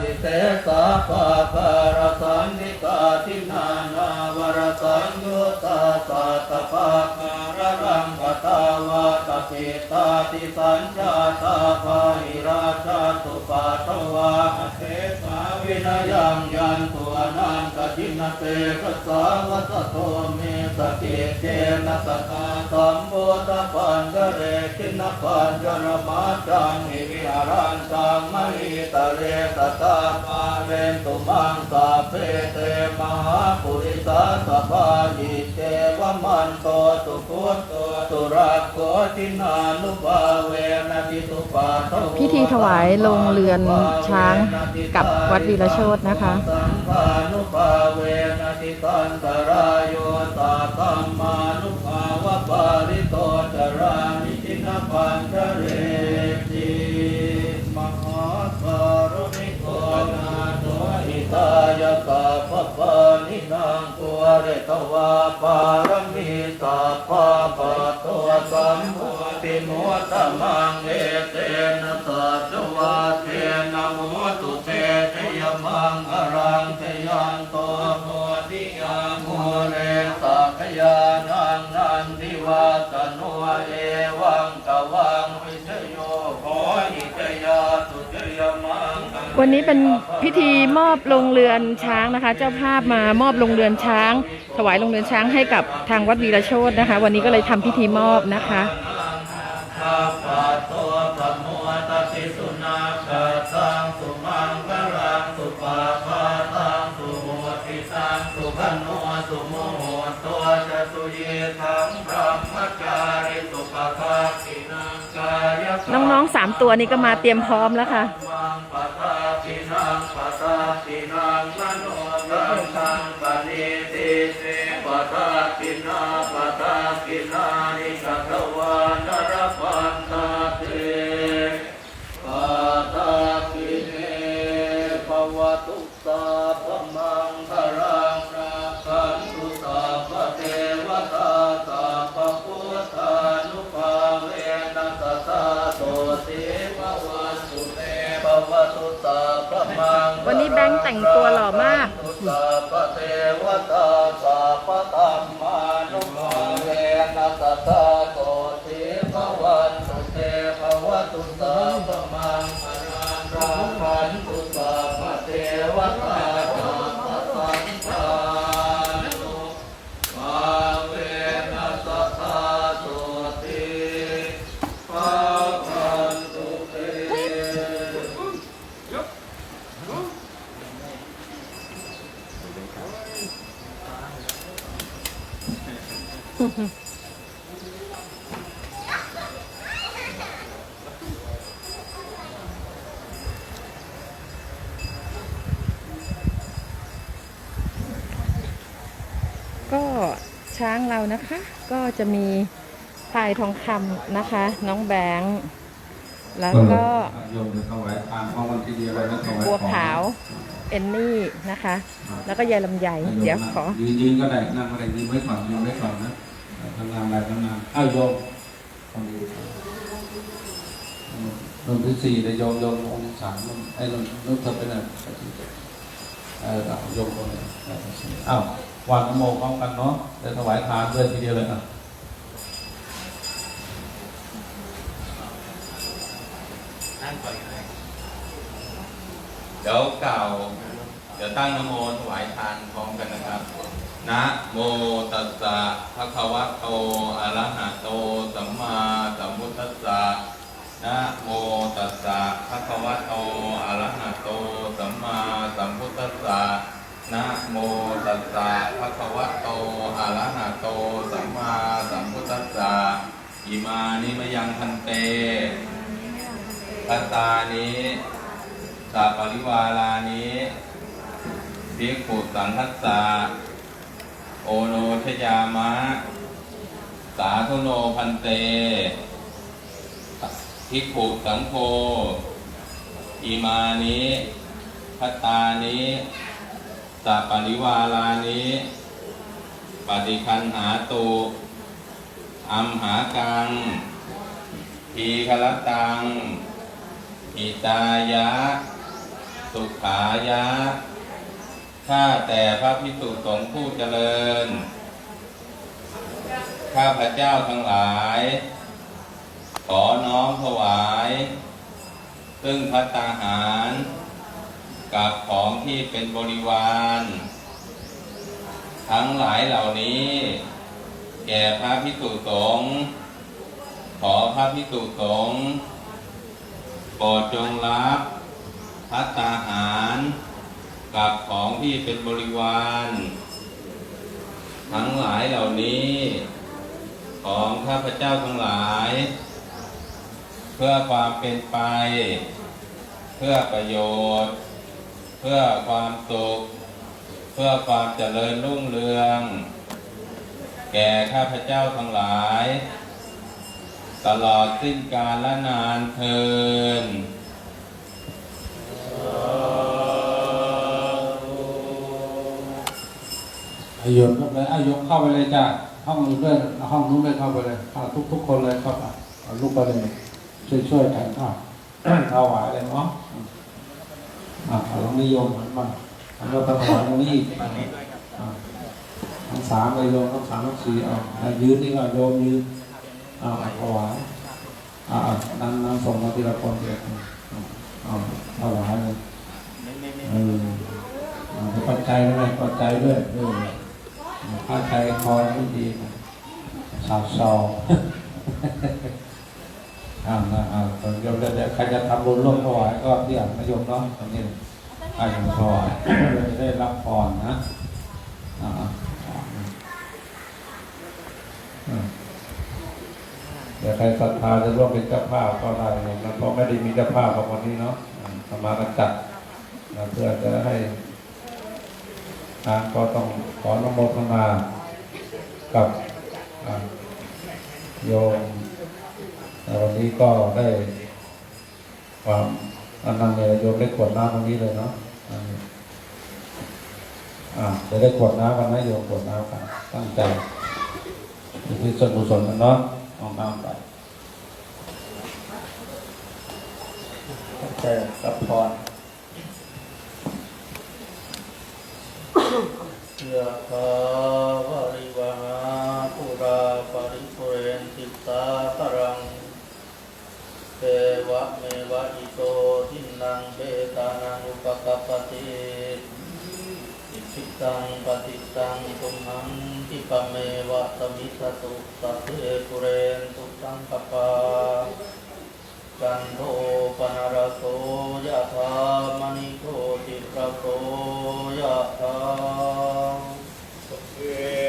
ติเตสาปะการสันนิกาทินานาวรสัญยุตตาสัตตปะการรังกตาวาตปิตาติสัญญาตาภาหิราชาตุปาทวาเทสาวินยังยันตุ อนันตจินเตกัสาวัสโตเมสติเจนะสกาสัมโบตปันกเรคินปัญจรมาจังหิวิหารันตังมหิตเรตตาปาเรนตุมังสาเพเตมหาปุริสาสภาหิเตวมันโตตุพุตโตตุรักโกตินานุภาเวนะติตุปาพิธีถวายลงเรือนช้างกับวัดวีรโชตนะคะ สังฆานุภาเวนะติตันตรายโยตาตัมมานุภาวะปาริโตจารามิจินปัญ วันนี้เป็นพิธีมอบลงเรือนช้างนะคะ เจ้าภาพมามอบลงเรือนช้าง ถวายลงเรือนช้างให้กับทางวัดวีระโชตนะคะ วันนี้ก็เลยทำพิธีมอบนะคะน้องๆสามตัวนี้ก็มาเตรียมพร้อมแล้วค่ะ ทินังปะทาคินังมโนตังสังปณิติเตปะทาคินาปะทาคินานิสัตวานรพันตาเต วตุสาพมังวันนี้แบงค์แต่งตัวหล่อมากตุส ก็ช้างเรานะคะ ก็จะมีพายทองคำนะคะ น้องแบงค์แล้วก็โยมจะถวายทานขอตัวเลยนะถวายบัวขาวเอนนี่นะคะ แล้วก็ยายลำไยเดี๋ยวขอยืนยืนก็ได้นั่งก็ได้ยืนไว้ก่อนยืนไว้ก่อนนะ ทำงานอะไรทำงานอ้าวโยมคนดีลงที่สี่แต่โยมโยมลงที่สามไอ้ลงลงเธอไปไหนเออเอาโยมคนนี้อ้าววางนโมพร้อมกันเนาะจะถวายทานด้วยทีเดียวเลยอะเดี๋ยวกล่าว เดี๋ยวตั้งนโมถวายทานพร้อมกันนะครับ นะโมตัสสะภะคะวะโตอะระหะโตสัมมาสัมพุทธัสสะนะโมตัสสะภะคะวะโตอะระหะโตสัมมาสัมพุทธัสสะนะโมตัสสะภะคะวะโตอะระหะโตสัมมาสัมพุทธัสสะอิมานิมยังพันเตพัตตานิสาปริวารานิภิกขุสังคัสสะ โอโนชยามะ สาธุโนพันเตภิกขุสังโฆอิมานิพัตตานิสัปปริวารานิปฏิคันหาตุอัมหากังทีคลตังอิตายะ สุขายะ ข้าแต่พระพิสุสงฆ์ผู้เจริญ ข้าพระเจ้าทั้งหลาย ขอน้อมถวาย ซึ่งพัตตาหาร กับของที่เป็นบริวาร ทั้งหลายเหล่านี้ แก่พระพิสุสงฆ์ขอพระพิสุสงฆ์โปรดจงรับพัตตาหาร กับของที่เป็นบริวาร ทั้งหลายเหล่านี้ ของข้าพเจ้าทั้งหลาย เพื่อความเป็นไป เพื่อประโยชน์ เพื่อความสุข เพื่อความเจริญรุ่งเรือง แก่ข้าพเจ้าทั้งหลาย ตลอดสิ้นกาลและนานเทิน อายุยกเลยอายุเข้าไปเลยจ้ะห้องนู้นด้วยห้องนู้นเลยเข้าไปเลยเอาทุกทุกคนเลยเข้าไปเอาลูกไปเลยช่วยช่วยกันอะถวายเลยเนาะอะเอาลองนิยมหันมาอันเราถวายตรงนี้อีกอะทั้งสามเลยโยมทั้งสามทั้งสี่เอาอะยืนนี่ก็โยมยืนเอาเอาถวายอะอะนั่งนั่งส่งมาทีละคนทีละคนเอาเอาถวายเลยเออเอาปัจจัยด้วยปัจจัยด้วยเออ ผ้าไทยคอไม่ดีสาวซออ่านะอ่าตอนยมเดี๋ยวใครจะทำบุญร่วมถวายก็ที่อ่านนโยมเนาะตรงนี้อาจจะถวายจะได้รับพรนะอ่าอ่าอืมเดี๋ยวใครศรัทธาจะร่วมเป็นเจ้าภาพก็ได้นะเพราะไม่ได้มีเจ้าภาพของวันนี้เนาะอ่าทำมากันจัดเพื่อจะให้ ทางก็ต้องขออนุโมทนากับโยมวันนี้ก็ได้ความอันนั้นเลยโยมได้ขวดน้ำตรงนี้เลยเนาะอ่าจะได้ขวดน้ำกันนะโยมขวดน้ำกันตั้งใจที่ส่วนกุศลกันเนาะเอาน้ำไปตั้งใจกับพร ยะถาวาริวหาปุราปริปุเรนติสาคารังเทวะเมวะอิโตทินังเบตานังอุปกปปติอิชิตังปฏิตังตุมหังทิปเมวะตมิสตุสัพเพปุเรนตุสังกปากันโทปนรโสยะธามณิโทติระโสยะธา เ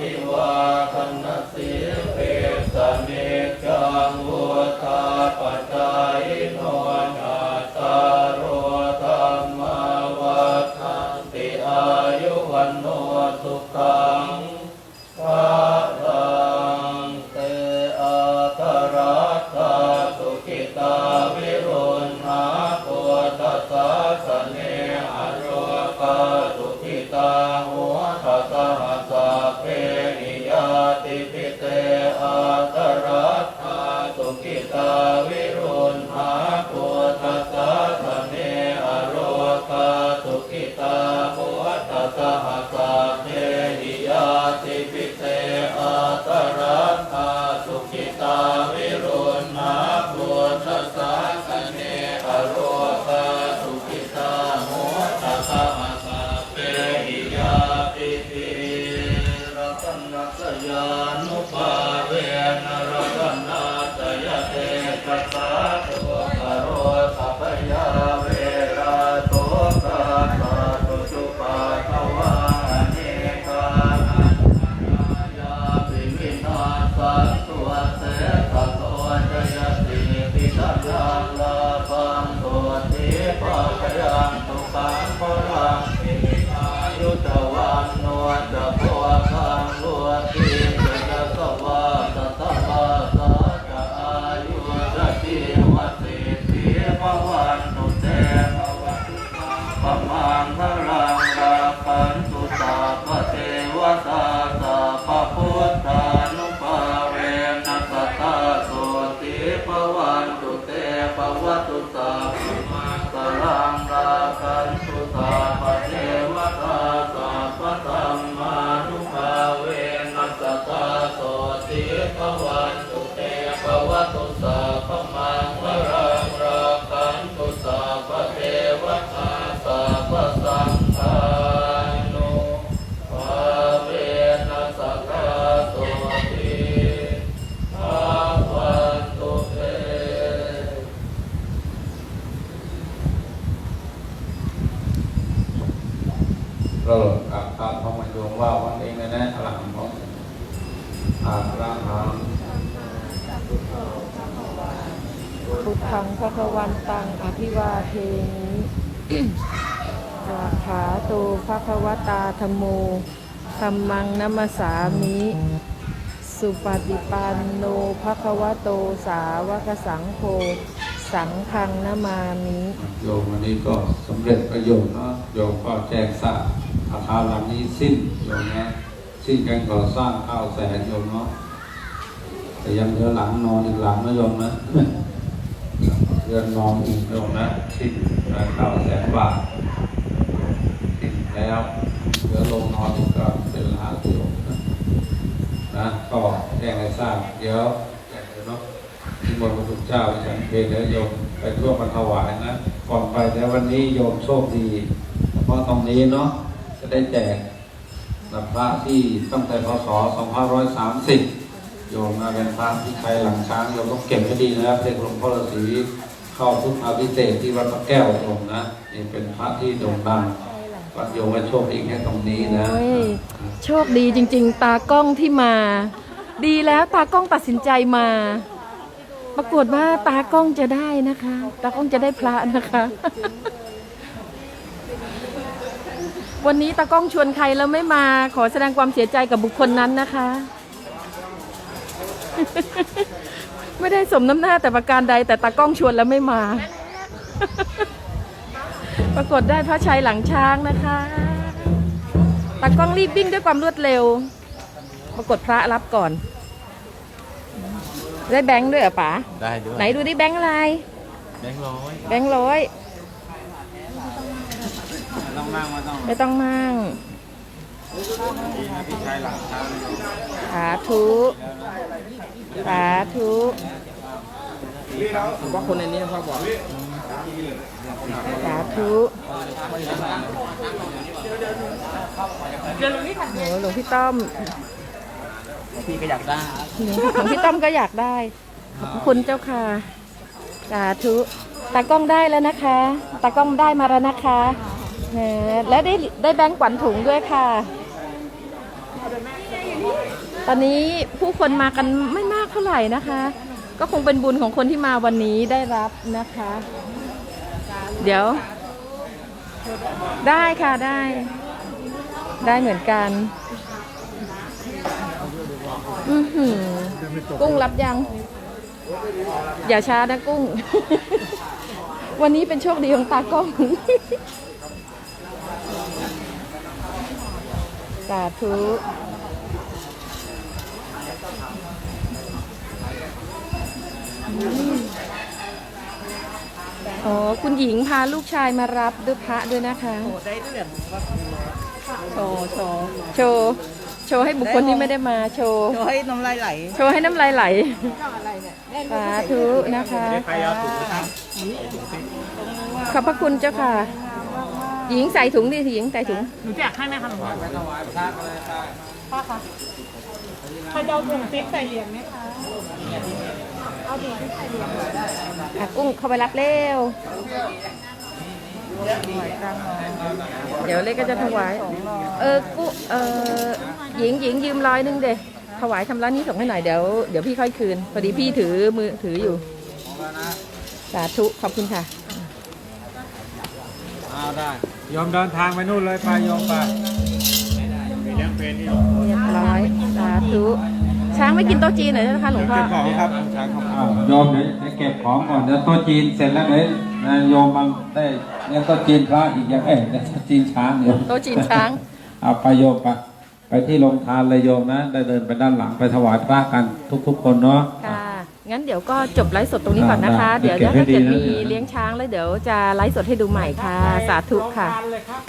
ภิวาทนา ตนัสยานุภาเวนรัตามพระมโยมว่าวันเองนะนะอรหังของอาระหังพุทธังพระควันตังอภิวาเทมิสาขาโตภะควตาธโมธรรมังนัมสามิ สุปฏิปันโนภะควโตสาวกสังโฆสังฆังนามามิ โยมวันนี้ก็สำเร็จประโยชน์เนาะโยมก็แจ้งทราบ อาคารหลังนี้สิ้นโยมนะสิ้นการก่อสร้างข้าวแสนโยมเนาะแต่ยังเหลือหลังนอนอีกหลังนะโยมนะเรือนนอนอีกโยมนะสิ้นข้าวแสนบาทสิ้นแล้วเหลือลงนอนอีกก็เป็นล้านโยมนะก็แจ้งให้ทราบเดี๋ยวแจ้งเลยเนาะที่มนพระพุทธเจ้าฉันเพลแล้วโยมไปร่วมกันถวายนะก่อนไปแต่วันนี้โยมโชคดีเพราะตรงนี้เนาะ ได้แจกนับพระที่ตั้งแต่พศ 2530 โยมมาเป็นพระที่ใครหลังช้างโยมต้องเก็บให้ดีนะครับเด็กหลวงพ่อฤาษีเข้าทุกอาภิเษกที่วัดพระแก้วโยมนะนี่เป็นพระที่โด่งดังวัดโยมว่าโชคดีแค่ตรงนี้นะโอ้ยโชคดีจริง ๆ ตากล้องที่มา ดีแล้วตากล้องตัดสินใจมา ปรากฏว่าตากล้องจะได้นะคะ ตากล้องจะได้พระนะคะ วันนี้ตากล้องชวนใครแล้วไม่มาขอแสดงความเสียใจกับบุคคลนั้นนะคะ ไม่ได้สมน้ำหน้าแต่ประการใด แต่ตากล้องชวนแล้วไม่มา ปรากฏได้พระชัยหลังช้างนะคะตากล้องรีบวิ่งด้วยความรวดเร็ว ปรากฏพระรับก่อน ได้แบงค์ด้วยเหรอป๋าได้ด้วยไหนดูดิแบงค์อะไร แบงค์ร้อยแบงค์ร้อย ต้องนั่งมาต้องไม่ต้องมั่งดีนะพี่ชายหลังช้างสาธุสาธุว่าคนในนี้พ่อบอกสาธุโหหลวงพี่ต้อมพี่ก็อยากได้หลวงพี่ต้อมก็อยากได้ ขอบคุณเจ้าค่ะ สาธุ ตากล้องได้แล้วนะคะ ตากล้องได้มาแล้วนะคะ และได้ได้แบงค์ขวัญถุงด้วยค่ะ ตอนนี้ผู้คนมากันไม่มากเท่าไหร่นะคะ ก็คงเป็นบุญของคนที่มาวันนี้ได้รับนะคะ เดี๋ยว ได้ค่ะได้ ได้เหมือนกันอือหือกุ้งรับยัง อย่าช้านะกุ้ง วันนี้เป็นโชคดีของตากล้อง สาธุอ๋อ คุณหญิงพาลูกชายมารับด้วยพระด้วยนะคะได้เรื่องโชว์โชว์โชว์โชว์ให้บุคคลที่ไม่ได้มาโชว์โชว์ให้น้ำลายไหล โชว์ให้น้ำลายไหลสาธุนะคะใครเอาถุงไปทขอบพระคุณเจ้าค่ะ หญิงใส่ถุงดิหญิงใส่ถุง หนูแจกให้ไหมคะหลวงพ่อพ่อคะใครจะเอาถุงติ๊กใส่เหรียญไหมคะ เอาถุงติ๊กใส่เหรียญอะกุ้งเข้าไปรับเร็ว เดี๋ยวเล็กก็จะถวาย เออกุ้งเออหญิงหญิงยืมร้อยหนึ่งเด็ถวายชำระหนี้ส่งให้หน่อยเดี๋ยวเดี๋ยวพี่ค่อยคืนพอดีพี่ถือมือถืออยู่ สาธุขอบคุณค่ะ เอาได้ ยอมเดินทางไปนู่นเลยไปยอมไปมีเลี้ยงเป็นนี่เรียบร้อยสาธุช้างไม่กินโต๊ะจีนเหรอนะคะหลวงพ่อเก็บของครับช้างครับอ้าวโยมเดี๋ยวเดี๋ยวเก็บของก่อนเดี๋ยวโต๊ะจีนเสร็จแล้วเดี๋ยวนะโยมมันได้เลี้ยงโต๊ะจีนพระอีกอย่างเอ้ยเลี้ยงโต๊ะจีนช้างโยมโต๊ะจีนช้างเอาไปโยมไปไปที่โรงทานเลยโยมนะ ได้เดินไปด้านหลังไปถวายพระกันทุกๆคนเนาะค่ะ งั้นเดี๋ยวก็จบไลฟ์สดตรงนี้ก่อนนะคะได้เดี๋ยวเก็บให้ถ้าเกิดดีนะมีเลี้ยงช้างแล้วเดี๋ยวจะไลฟ์สดให้ดูใหม่ค่ะ สาธุค่ะเลยครับ